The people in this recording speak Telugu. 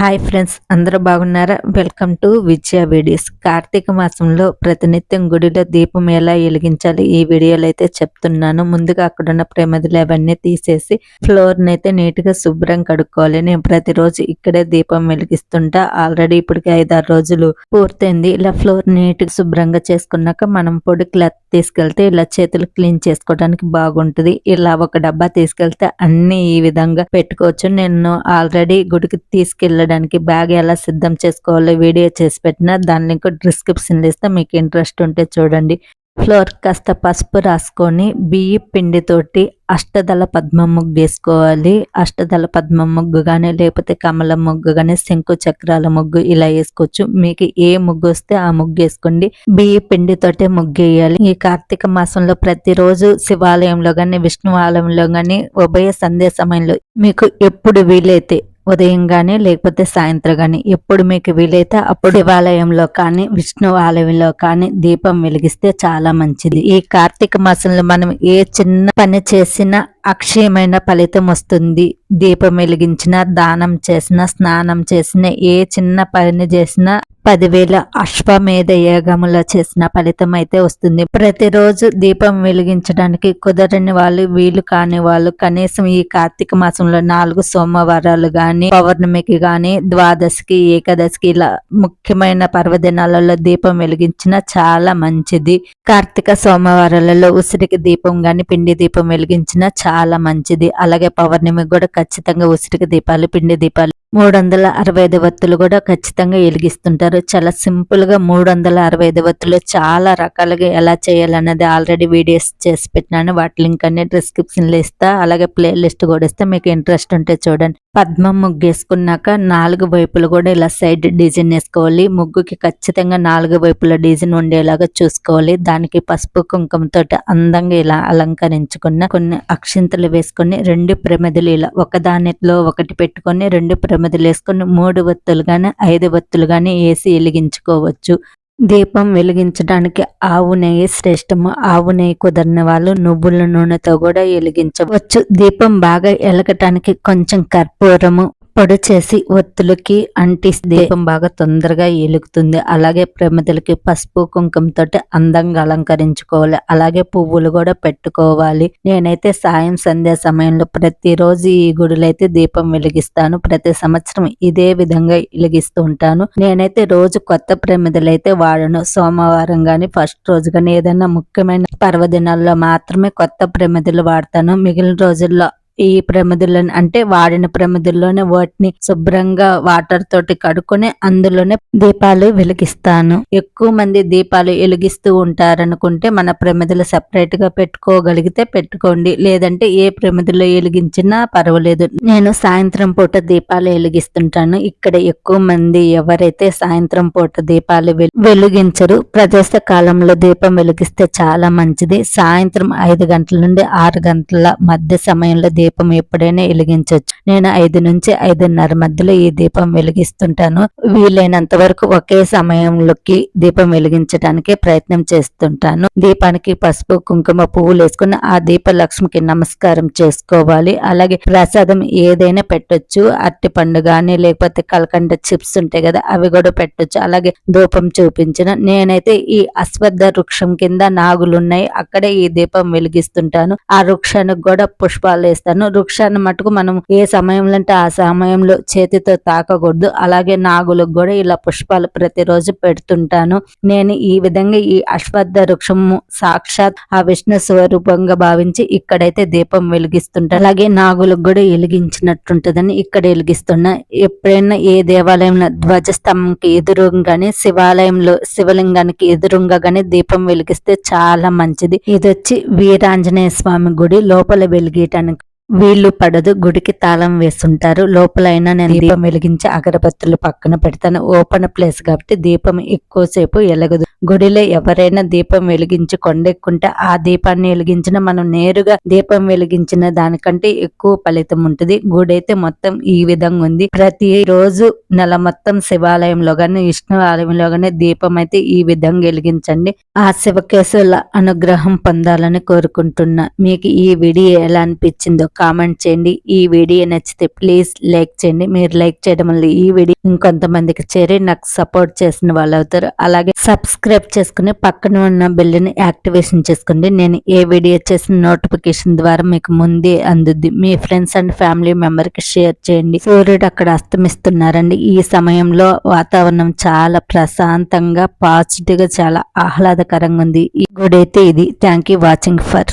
హాయ్ ఫ్రెండ్స్ అందరూ బాగున్నారా? Welcome to Vijaya videos. Karthika మాసంలో ప్రతినిత్యం గుడిలో దీపం ఎలా వెలిగించాలి? ఈ వీడియోలో అయితే చెప్తున్నాను. ముందుగా అక్కడున్న ప్రేమదులు అవన్నీ తీసేసి ఫ్లోర్ అయితే నీట్గా శుభ్రం కడుక్కోవాలి. నేను ప్రతిరోజు ఇక్కడే దీపం వెలిగిస్తుంటా. ఆల్రెడీ ఇప్పటికి ఐదారు రోజులు పూర్తయింది. ఇలా ఫ్లోర్ నీట్గా శుభ్రంగా చేసుకున్నాక మనం పొడి క్లాత్ తీసుకెళ్తే ఇలా చేతులు క్లీన్ చేసుకోవడానికి బాగుంటుంది. ఇలా ఒక డబ్బా తీసుకెళ్తే అన్ని ఈ విధంగా పెట్టుకోవచ్చు. నేను ఆల్రెడీ గుడికి చేయడానికి బ్యాగ్ ఎలా సిద్ధం చేసుకోవాలో వీడియో చేసి పెట్టిన దాని లింక్ డిస్క్రిప్షన్ ఇస్తే మీకు ఇంట్రెస్ట్ ఉంటే చూడండి. ఫ్లోర్ కాస్త పసుపు రాసుకొని బియ్య పిండితోటి అష్టదళ పద్మ ముగ్గు వేసుకోవాలి. అష్టదళ పద్మ ముగ్గు కానీ లేకపోతే కమల ముగ్గు కానీ శంకు చక్రాల ముగ్గు ఇలా వేసుకోవచ్చు. మీకు ఏ ముగ్గు వస్తే ఆ ముగ్గు వేసుకోండి. బియ్య పిండితోటే ముగ్గు వేయాలి. ఈ కార్తీక మాసంలో ప్రతిరోజు శివాలయంలో కానీ విష్ణు ఆలయంలో కానీ ఉభయ సంధ్య సమయంలో మీకు ఎప్పుడు వీలైతే ఉదయం కానీ లేకపోతే సాయంత్రం కానీ ఎప్పుడు మీకు వీలైతే అప్పుడు శివాలయంలో కానీ విష్ణు ఆలయంలో కానీ దీపం వెలిగిస్తే చాలా మంచిది. ఈ కార్తీక మాసంలో మనం ఏ చిన్న పని చేసినా అక్షయమైన ఫలితం వస్తుంది. దీపం వెలిగించిన దానం చేసిన స్నానం చేసిన ఏ చిన్న పని చేసినా పదివేల అశ్వమేధ యాగములో చేసిన ఫలితం అయితే వస్తుంది. ప్రతిరోజు దీపం వెలిగించడానికి కుదరని వాళ్ళు వీలు కాని వాళ్ళు కనీసం ఈ కార్తీక మాసంలో నాలుగు సోమవారాలు గాని పౌర్ణమికి గాని ద్వాదశికి ఏకాదశికి ఇలా ముఖ్యమైన పర్వదినాలలో దీపం వెలిగించిన చాలా మంచిది. కార్తీక సోమవారాలలో ఉసిరికి దీపం గాని పిండి దీపం వెలిగించిన చాలా మంచిది. అలాగే పౌర్ణమికి కూడా ఖచ్చితంగా ఉసిరికి దీపాలు పిండి దీపాలు మూడు వందల అరవై ఐదు వత్తులు కూడా ఖచ్చితంగా వెలిగిస్తుంటారు. చాలా సింపుల్గా మూడు వందల అరవై ఐదు వత్తులు చాలా రకాలుగా ఎలా చేయాలన్నది ఆల్రెడీ వీడియోస్ చేసి పెట్టినాను. వాటి లింక్ అన్ని డిస్క్రిప్షన్లో ఇస్తా అలాగే ప్లే లిస్ట్ కూడా ఇస్తా. మీకు ఇంట్రెస్ట్ ఉంటే చూడండి. పద్మం ముగ్గు వేసుకున్నాక నాలుగు వైపులు కూడా ఇలా సైడ్ డిజైన్ వేసుకోవాలి. ముగ్గుకి ఖచ్చితంగా నాలుగు వైపుల డిజైన్ ఉండేలాగా చూసుకోవాలి. దానికి పసుపు కుంకుమతో అందంగా ఇలా అలంకరించుకున్న కొన్ని అక్షింతలు వేసుకొని రెండు ప్రమిదలు ఇలా ఒకదానిలో ఒకటి పెట్టుకొని రెండు ప్రమిదలు వేసుకొని మూడు వత్తులు కానీ ఐదు వత్తులు కానీ వేసి వెలిగించుకోవచ్చు. దీపం వెలిగించడానికి ఆవు నెయ్యి శ్రేష్టము. ఆవు నెయ్యి కుదరని వాళ్ళు నువ్వుల నూనెతో కూడా వెలిగించవచ్చు. దీపం బాగా ఎలగటానికి కొంచెం కర్పూరము పొడి చేసి ఒత్తులకి అంటి దీపం బాగా తొందరగా ఎలుగుతుంది అలాగే ప్రమిదలకి పసుపు కుంకుమతో అందంగా అలంకరించుకోవాలి. అలాగే పువ్వులు కూడా పెట్టుకోవాలి. నేనైతే సాయం సంధ్యా సమయంలో ప్రతిరోజు ఈ గుడిలో అయితే దీపం వెలిగిస్తాను. ప్రతి సంవత్సరం ఇదే విధంగా వెలిగిస్తూ ఉంటాను. నేనైతే రోజు కొత్త ప్రమిదలు అయితే వాడను. సోమవారం గాని ఫస్ట్ రోజు గాని ఏదైనా ముఖ్యమైన పర్వదినాల్లో మాత్రమే కొత్త ప్రమిదలు వాడతాను. మిగిలిన రోజుల్లో ఈ ప్రమిదులను అంటే వాడిన ప్రమిదుల్లోనే వాటిని శుభ్రంగా వాటర్ తోటి కడుక్కొని అందులోనే దీపాలు వెలిగిస్తాను. ఎక్కువ మంది దీపాలు వెలిగిస్తూ ఉంటారనుకుంటే మన ప్రమిదలు సెపరేట్గా పెట్టుకోగలిగితే పెట్టుకోండి. లేదంటే ఏ ప్రమిదలో వెలిగించినా పర్వాలేదు. నేను సాయంత్రం పూట దీపాలు వెలిగిస్తుంటాను. ఇక్కడ ఎక్కువ మంది ఎవరైతే సాయంత్రం పూట దీపాలు వెలిగించరు ప్రదేశ కాలంలో దీపం వెలిగిస్తే చాలా మంచిది. సాయంత్రం ఐదు గంటల నుండి ఆరు గంటల మధ్య సమయంలో దీపం దీపం ఎప్పుడైనా వెలిగించవచ్చు నేను ఐదు నుంచి ఐదున్నర మధ్యలో ఈ దీపం వెలిగిస్తుంటాను. వీలైనంత వరకు ఒకే సమయంలోకి దీపం వెలిగించడానికి ప్రయత్నం చేస్తుంటాను. దీపానికి పసుపు కుంకుమ పువ్వులు వేసుకుని ఆ దీప లక్ష్మికి నమస్కారం చేసుకోవాలి. అలాగే ప్రసాదం ఏదైనా పెట్టొచ్చు. అట్టి పండు గాని లేకపోతే కలకండ చిప్స్ ఉంటాయి కదా అవి కూడా పెట్టొచ్చు. అలాగే ధూపం చూపించిన నేనైతే ఈ అశ్వద్ధ వృక్షం కింద నాగులు ఉన్నాయి అక్కడే ఈ దీపం వెలిగిస్తుంటాను. ఆ వృక్షానికి కూడా పుష్పాలు వేస్తాను. చెప్తాను వృక్షాన్ని మటుకు మనం ఏ సమయంలో అంటే ఆ సమయంలో చేతితో తాకకూడదు. అలాగే నాగులకు కూడా ఇలా పుష్పాలు ప్రతిరోజు పెడుతుంటాను. నేను ఈ విధంగా ఈ అశ్వద్ధ వృక్షము సాక్షాత్ ఆ విష్ణు స్వరూపంగా భావించి ఇక్కడైతే దీపం వెలిగిస్తుంటాను అలాగే నాగులకు కూడా వెలిగించినట్టుంటదని ఇక్కడ వెలిగిస్తున్నా. ఎప్పుడైనా ఏ దేవాలయంలో ధ్వజస్తంభంకి ఎదురుగానే శివాలయంలో శివలింగానికి ఎదురుగా గానీ దీపం వెలిగిస్తే చాలా మంచిది. ఇది వచ్చి వీరాంజనేయ స్వామి గుడి లోపల వెలిగేయటానికి వీళ్ళు పడదు గుడికి తాళం వేస్తుంటారు లోపలైనా నేను దీపం వెలిగించి అగరబత్తులు పక్కన పెడతాను. ఓపెన్ ప్లేస్ కాబట్టి దీపం ఎక్కువసేపు ఎలగదు గుడిలో ఎవరైనా దీపం వెలిగించి కొండెక్కుంటే ఆ దీపాన్ని వెలిగించిన మనం నేరుగా దీపం వెలిగించిన దానికంటే ఎక్కువ ఫలితం ఉంటుంది. గుడి అయితే మొత్తం ఈ విధంగా ఉంది. ప్రతి రోజు నెల మొత్తం శివాలయంలో గాని విష్ణు ఆలయంలో గాని దీపం అయితే ఈ విధంగా వెలిగించండి. ఆ శివకేశుల అనుగ్రహం పొందాలని కోరుకుంటున్నా. మీకు ఈ వీడియో ఎలా అనిపించిందో కామెంట్ చేయండి. ఈ వీడియో నచ్చితే ప్లీజ్ లైక్ చేయండి. మీరు లైక్ చేయడం వల్ల ఈ వీడియో ఇంకొంతమందికి చేరి నాకు సపోర్ట్ చేసిన వాళ్ళు అవుతారు. అలాగే సబ్స్క్రైబ్ చేసుకుని పక్కన ఉన్న బిల్లుని యాక్టివేషన్ చేసుకోండి. నేను ఏ వీడియో చేసిన నోటిఫికేషన్ ద్వారా మీకు ముందే అందుద్ది. మీ ఫ్రెండ్స్ అండ్ ఫ్యామిలీ మెంబర్కి షేర్ చేయండి. సూర్యుడు అక్కడ అస్తమిస్తున్నారండి. ఈ సమయంలో వాతావరణం చాలా ప్రశాంతంగా పాజిటివ్గా చాలా ఆహ్లాదకరంగా ఉంది. ఈ గుడి అయితే ఇది. Thank you watching for